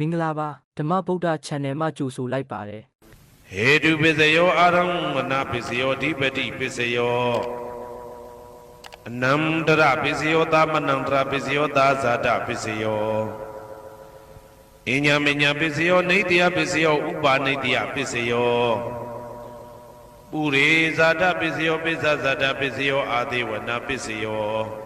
မင်္ဂလာပါဓမ္မဗုဒ္ဓ channel မှာကြိုဆိုလိုက်ပါတယ်ဟေတုပစ္စယောအာရမဏပစ္စယောအဓိပတိပစ္စယောအနန္တရပစ္စယောသမနန္တရပစ္စယောသာဇာတပစ္စယောအညာမညာပစ္စယောနေတယပစ္စယောဥပါနေတယပစ္စယောပုရိဇာတပစ္စယောပိစ္ဆဇာတပစ္စယောအာသေဝနာပစ္စယော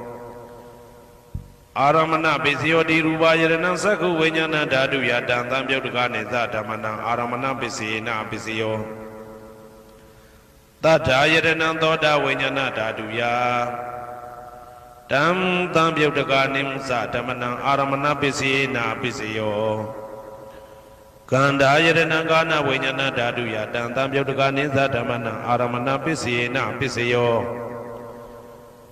အာရမဏပိစယောတိရူပယရဏသက္ခုဝိညာဏဓာတုယတံသံပြုတ်တကနေသဓမ္မနံအာရမဏပိစေနပိစယောတထာယရဏသောတာဝိညာဏဓာတုယတံသံပြုတ်တကနေသဓမ္မနံအာရမဏပိစေနပိစယောကန္ဓာယရဏကာနဝိညာဏဓာတုယတံသံပြုတ်တကနေသဓမ္မနံအာရမဏပိစေနပိစယော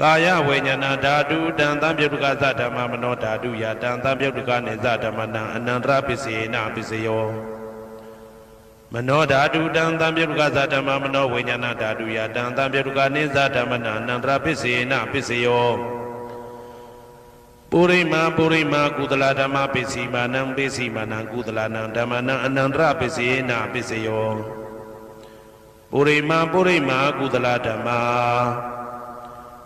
ကာယဝိညာဏဓာတုတံသံပြုတ်ကသဓမ္မမနောဓာတုယတံသံပြုတ်ကနေသဓမ္မနံအနန္တရပစ္စေနပစ္စယောမနောဓာတုတံသံပြုတ်ကသဓမ္မမနောဝိညာဏဓာတုယတံသံပြုတ်ကနေသဓမ္မနံအနန္တရပစ္စေနပစ္စယောပုရိမာပုရိမာကုသလဓမ္မပစ္စည်းမာနံပစ္စည်းမာနံကုသလနံဓမ္မနံအနန္တရပစ္စေနပစ္စယောပုရိမာပုရိမာကုသလဓမ္မာ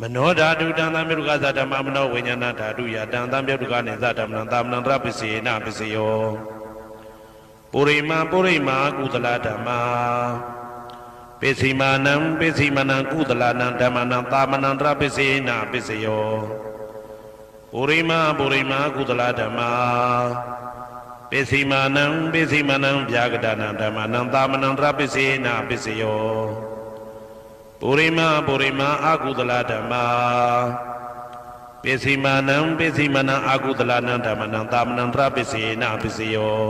မနောဓာတုတံသံမြုပ်ကသဓမ္မမနောဝိညာဏဓာတုယတံသံမြုပ်ကနေသဓမ္မနံသာမဏံတရပစ္စေနပစ္စယောပုရိမာပုရိမာကုသလဓမ္မာပိစီမာနံပိစီမနံကုသလနံဓမ္မနံသာမဏံတရပစ္စေနပစ္စယောပုရိမာပုရိမာကုသလဓမ္မာပိစီမာနံပိစီမနံဗျာကတနံဓမ္မနံသာမဏံတရပစ္စေနပစ္စယော ပုရိမပုရိမအာကုသလဓမ္မာပိစီမာနံပိစီမနံအာကုသလနံဓမ္မနံသာမဏံတရပိစေနပိစယော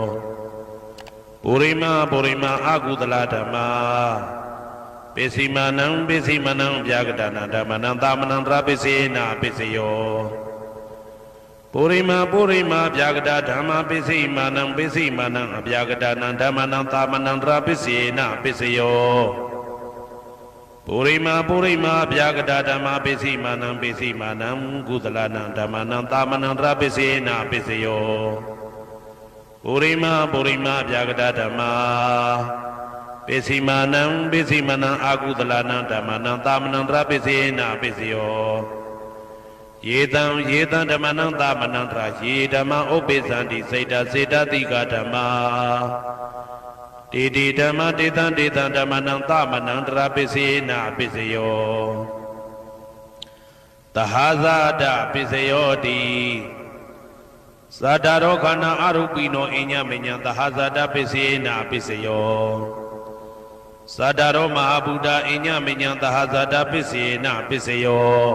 ပုရိမပုရိမအာကုသလဓမ္မာပိစီမာနံပိစီမနံဗျာကတနာဓမ္မနံသာမဏံတရပိစေနပိစယောပုရိမပုရိမဗျာကတာဓမ္မာပိစီမာနံပိစီမာနံအဗျာကတနာဓမ္မနံသာမဏံတရပိစေနပိစယော ပုရိမာပုရိမာဗျာကတာဓမ္မပိစီမာနံပိစီမာနံကုသလနံဓမ္မနံတာမနံတရပိစေနာပိစယောပုရိမာပုရိမာဗျာကတာဓမ္မာပိစီမာနံပိစီမာနံအာကုသလနံဓမ္မနံတာမနံတရပိစေနာပိစယောယေတံယေတံဓမ္မနံတာမနံတရာယေဓမ္မဥပ္ပိသန္တိစေတစေတတိကဓမ္မာ တေတိဓမ္မတေတံတေတံဓမ္မနံသမနံတရာပစ္စေနာပစ္စယောတဟာဇာတပစ္စယောတိသတ္တရောခန္ဓာအရုပိနောအညမညံတဟာဇာတပစ္စေနာပစ္စယောသတ္တရောမဟာဗုဒ္ဓအညမညံတဟာဇာတပစ္စေနာပစ္စယော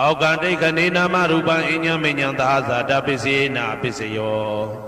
အောက်ကံတိတ်ခဏေနာမရူပံအညမညံတဟာဇာတပစ္စေနာပစ္စယော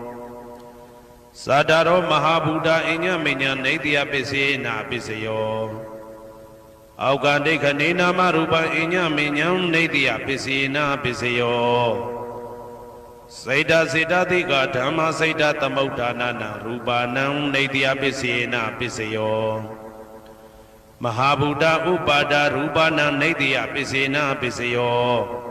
သတ္တရောမဟာဗုဒ္ဓအညမဉ္ဉံနေတယပစ္စယေနပစ္စယောအောက်ကဒိဋ္ဌနေနာမရူပံအညမဉ္ဉံနေတယပစ္စယေနပစ္စယောစေတစေတသိကဓမ္မစေတသမုဋ္ဌာနာနရူပါဏံနေတယပစ္စယေနပစ္စယောမဟာဗုဒ္ဓဥပါဒရူပနာနေတယပစ္စေနာပစ္စယော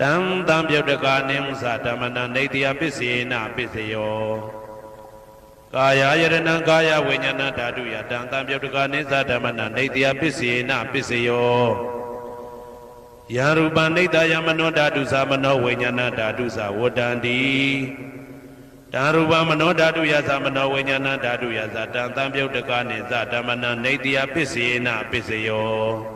တံတံပြုတ်တကာနိမသဓမ္မနံနေတယပစ္စေနပစ္စယောကာယယရဏံကာယဝိညာဏဓာတုယတံတံပြုတ်တကာနိသဓမ္မနံနေတယပစ္စေနပစ္စယောယံရူပနိတယမနောဓာတုသမနောဝိညာဏဓာတုသဝတ္တန္တိတံရူပမနောဓာတုယသမနောဝိညာဏဓာတုယသတံတံပြုတ်တကာနိသဓမ္မနံနေတယပစ္စေနပစ္စယော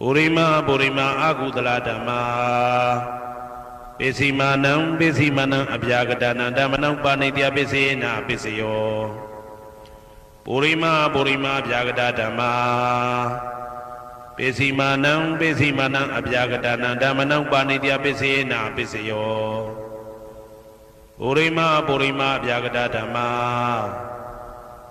ပုရိမာပုရိမာအာကုသလဓမ္မာပိစီမာနံပိစီမာနံအပြာကတနံဓမ္မနံပါဏိတယပစ္စေနပစ္စယောပုရိမာပုရိမာအပြာကတဓမ္မာပိစီမာနံပိစီမာနံအပြာကတနံဓမ္မနံပါဏိတယပစ္စေနပစ္စယောပုရိမာပုရိမာအပြာကတဓမ္မာ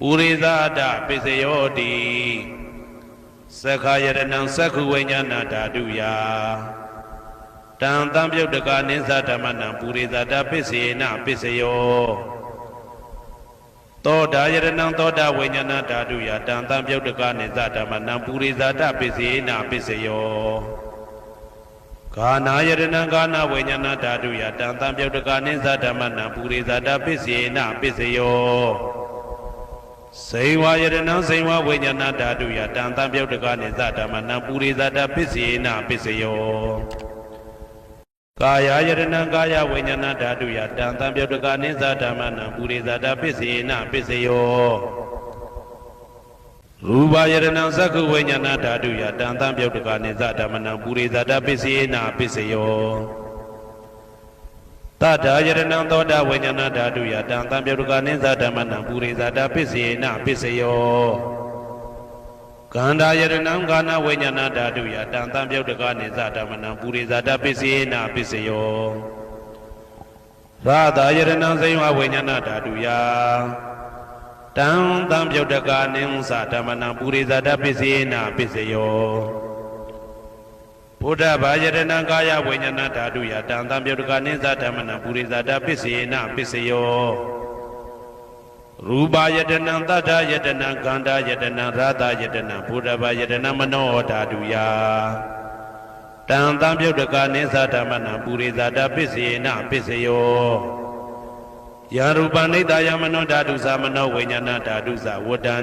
ပုရိသဒပစ္စယောတိသက္ခာယရဏံသက္ခုဝိညာဏဓာတုယတံတံပြုတ်တကနိသဓမ္မနံပုရိသတာပစ္စေနပစ္စယောသောတာယရဏံသောတာဝိညာဏဓာတုယတံတံပြုတ်တကနိသဓမ္မနံပုရိသတာပစ္စေနပစ္စယောဂာနာယရဏံဂာနာဝိညာဏဓာတုယတံတံပြုတ်တကနိသဓမ္မနံပုရိသတာပစ္စေနပစ္စယော စေဝါယရဏံစေဝဝိညာဏဓာတုယတံတံပြုတ်တကနိသဓမ္မနံပုရိသတာပစ္စေနပစ္စယောကာယယရဏံကာယဝိညာဏဓာတုယတံတံပြုတ်တကနိသဓမ္မနံပုရိသတာပစ္စေနပစ္စယောရူပယရဏံသက္ခုဝိညာဏဓာတုယတံတံပြုတ်တကနိသဓမ္မနံပုရိသတာပစ္စေနပစ္စယော တတယရဏံသောတာဝိညာဏဓာတုယတံတံပြုတ်တကနိသဓမ္မနံပုရိသတာပစ္စေနပစ္စယောကန္တာယရဏံကာနဝိညာဏဓာတုယတံတံပြုတ်တကနိသဓမ္မနံပုရိသတာပစ္စေနပစ္စယောရာသာယရဏစိဝဝိညာဏဓာတုယတံတံပြုတ်တကာနိဥ္စဓမ္မနံပုရိဇာတပစ္စေနပစ္စယော ဘုဒ္ဓဘာယရဏကာယဝိညာဏဓာတုယတံတံပြုတ်တကာနိဥ္စဓမ္မနံပုရိဇာတပစ္စေနပစ္စယောရူပယတနံတတ္ထယတနံခန္ဓာယတနံရာသယတနံဘုဒ္ဓဘာယတနံမနောဓာတုယတံတံပြုတ်တကာနိသဓမ္မနံပုရိသတာပစ္စေနပစ္စယောယာရူပနိတယမနောဓာတုသမနောဝိညာဏဓာတုသဝတ္တန္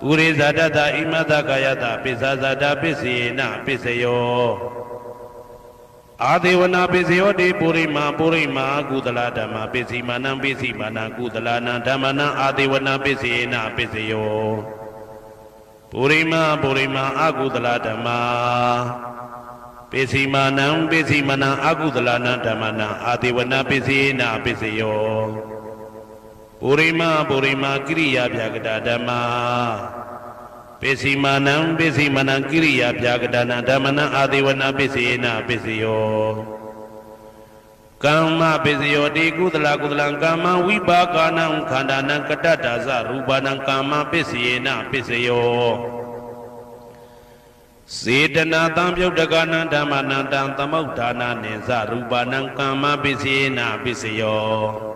ပုရိဇာတတဣမတကာယတပိစ္ဆာဇာတပိစ္ဆေနပိစ္ဆယောအာဒေဝနာပိစ္ဆယောတိပုရိမာပုရိမာကုသလဓမ္မာပိစ္ဆိမာနံပိစ္ဆိမာနံကုသလနံဓမ္မနံအာဒေဝနာပိစ္ဆေနပိစ္ဆယောပုရိမာပုရိမာအကုသလဓမ္မာပိစီမာနံပိစီမနံအကုသလနံဓမ္မနံအာတိဝနပိစီနာပိစယော ပုရိမပုရိမကိရိယာဗျာကတာဓမ္မာပိစီမာနံပိစီမနံကိရိယာဗျာကတာနံဓမ္မနံအာတိဝနပိစီနာပိစယောကမ္မပိစယောတိကုသလကုသလံကာမဝိပါကနံခန္ဓာနံကတ္တတာဇရူပနံကာမပိစီနာပိစယောစေတနာတံပြုတ်တကနံဓမ္မနံတံသမုဋ္ဌာနာနိသရူပနံကမ္မပစ္စေနာပစ္စယော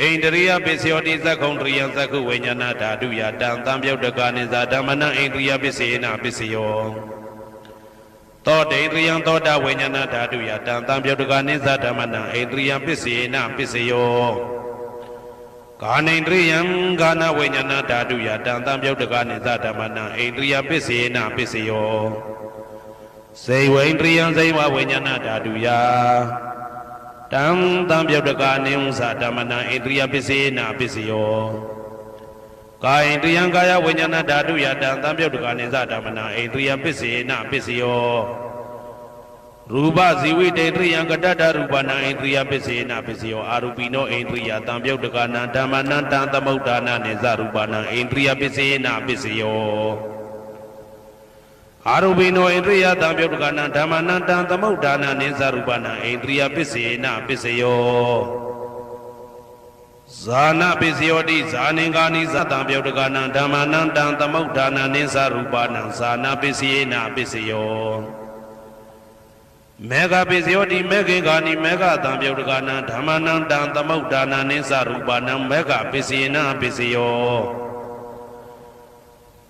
ဣန္ဒရိယပစ္စယောတိသက္ခုံတရိယသက္ခုဝိညာဏဓာတုယတံတံပြုတ်တကနိသဓမ္မနံဣန္ဒရိယပစ္စေနပစ္စယောသောတေန္ဒရိယသောတာဝိညာဏဓာတုယတံတံပြုတ်တကနိသဓမ္မနံဣန္ဒရိယပစ္စေနပစ္စယောကာနိန္ဒရိယံဂာနဝိညာဏဓာတုယတံတံပြုတ်တကနိသဓမ္မနံဣန္ဒရိယပစ္စေနပစ္စယောစေဝိန္ဒရိယံဇိဝဝိညာဏဓာတုယ တံတံပြုတ်တကနိဥ္စဓမ္မနံဣန္ဒရိယပစ္စေနပစ္စယောကာယန္ဒရိယံကာယဝိညာဏဓာတုယတံတံပြုတ်တကနိသဓမ္မနံဣန္ဒရိယပစ္စေနပစ္စယောရူပဇီဝိတေတရိယံကတ္တရူပနာဣန္ဒြိယပစ္စေနပစ္စယောအာရူပိနောဣန္ဒြိယတံပြုတ်တကနာဓမ္မနံတံသမုဋ္ဌာနာနိဇရူပနာဣန္ဒြိယပစ္စေနပစ္စယော အာရူပိနောဣန္ဒြိယတံပြုတ်တကနာဓမ္မနံတံသမုဋ္ဌာနာနိဇရူပနာဣန္ဒြိယပစ္စေနပစ္စယောဇာနာပစ္စယောတိဇာနင်္ဂာနိသတံပြုတ်တကနာဓမ္မနံတံသမုဋ္ဌာနာနိဇရူပနာဇာနာပစ္စယေနပစ္စယောမေဃပိစယောတိမေခင်ကာနိမေဃတံပြုတ်တကနံဓမ္မနံတံသမုဋ္ဌာနာနိသရူပနံမေဃပိစေနပိစယော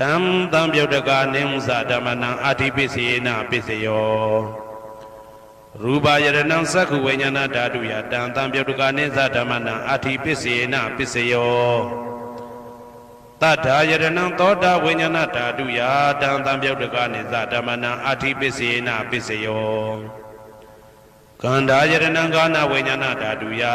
တံသံပြုတ်တကနိသဓမ္မနံအဋ္ဌိပစ္စယေနာပစ္စယောရူပယရဏံသက္ခုဝိညာဏဓာတုယတံသံပြုတ်တကနိသဓမ္မနံအဋ္ဌိပစ္စယေနာပစ္စယောတတ္ထာယရဏံသောတာဝိညာဏဓာတုယာတံတံပြုတ်တကနိသဓမ္မနံအာတိပစ္စေနပစ္စယောကန္ဓာယရဏံကာနဝိညာဏဓာတုယာ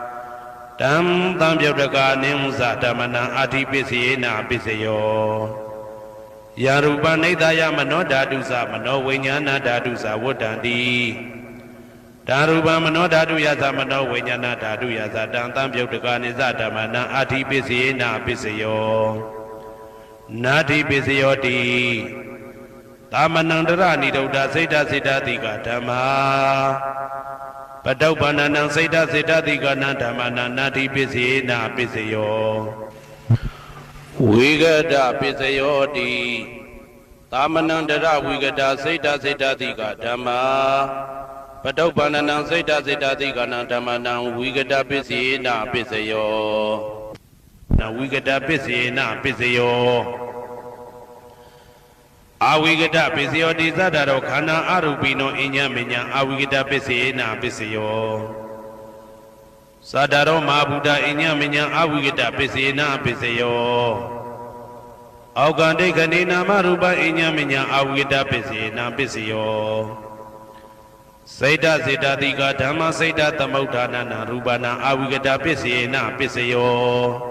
တံသံပြုတ်တကနိသဓမ္မနံအာထိပစ္စယေနာပစ္စယောယာရူပနိဒာယမနောဓာတုသမနောဝိညာဏဓာတုသဝတ္တံတိဓာရူပမနောဓာတုယသမနောဝိညာဏဓာတုယသတံတံပြုတ်တကနိသဓမ္မနံအာထိပစ္စယေနာပစ္စယောနာထိပစ္စယောတိသာမဏံတရဏိဒုဒ္ဒစိတ်တစိတ်တတိကဓမ္မာ ပတုပ္ပန္နနံစိတ်တစိတ်တတိကနံဓမ္မနံနာထိပစ္စယေနာပစ္စယောဝိဂဒပစ္စယောတိသာမဏံတရဝိဂဒစိတ်တစိတ်တတိကဓမ္မာပတုပ္ပန္နံစိတ်တစိတ်တသိကနံဓမ္မနံဝိကတပစ္စယေနပစ္စယောနဝိကတပစ္စယေနပစ္စယော အာဝိကတပစ္စယောတိသတ္တရောခန္ဓာအရူပိနောအညမညာအာဝိကတပစ္စယေနပစ္စယောသတ္တရောမဟာဗုဒ္ဓအညမညာအာဝိကတပစ္စယေနပစ္စယောအောက်ကံဒိဋ္ဌနေနာမရူပအညမညာအာဝိကတပစ္စယေနပစ္စယောစိတ်တစေတတိကဓမ္မစိတ်တသမုဋ္ဌာနနာရူပနာအာဝိကတပစ္စေနပစ္စယော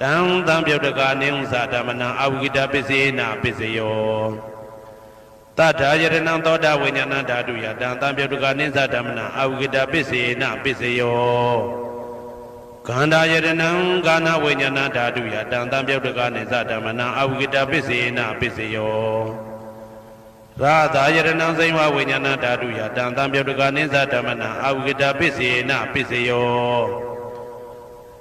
တံတံပြုတ်တကာနိဥ္စာဓမ္မနံအဝိကတပစ္စေနာပစ္စယောတထာယရဏံသောတာဝိညာဏဓာတုယတံတံပြုတ်တကာနိသဓမ္မနံအဝိကတပစ္စေနာပစ္စယောခန္ဓာယရဏံကာနဝိညာဏဓာတုယတံတံပြုတ်တကာနိသဓမ္မနံအဝိကတပစ္စေနာပစ္စယောရာသာယရဏံစိဝဝိညာဏဓာတုယတံတံပြုတ်တကာနိသဓမ္မနံအဝိကတပစ္စေနာပစ္စယော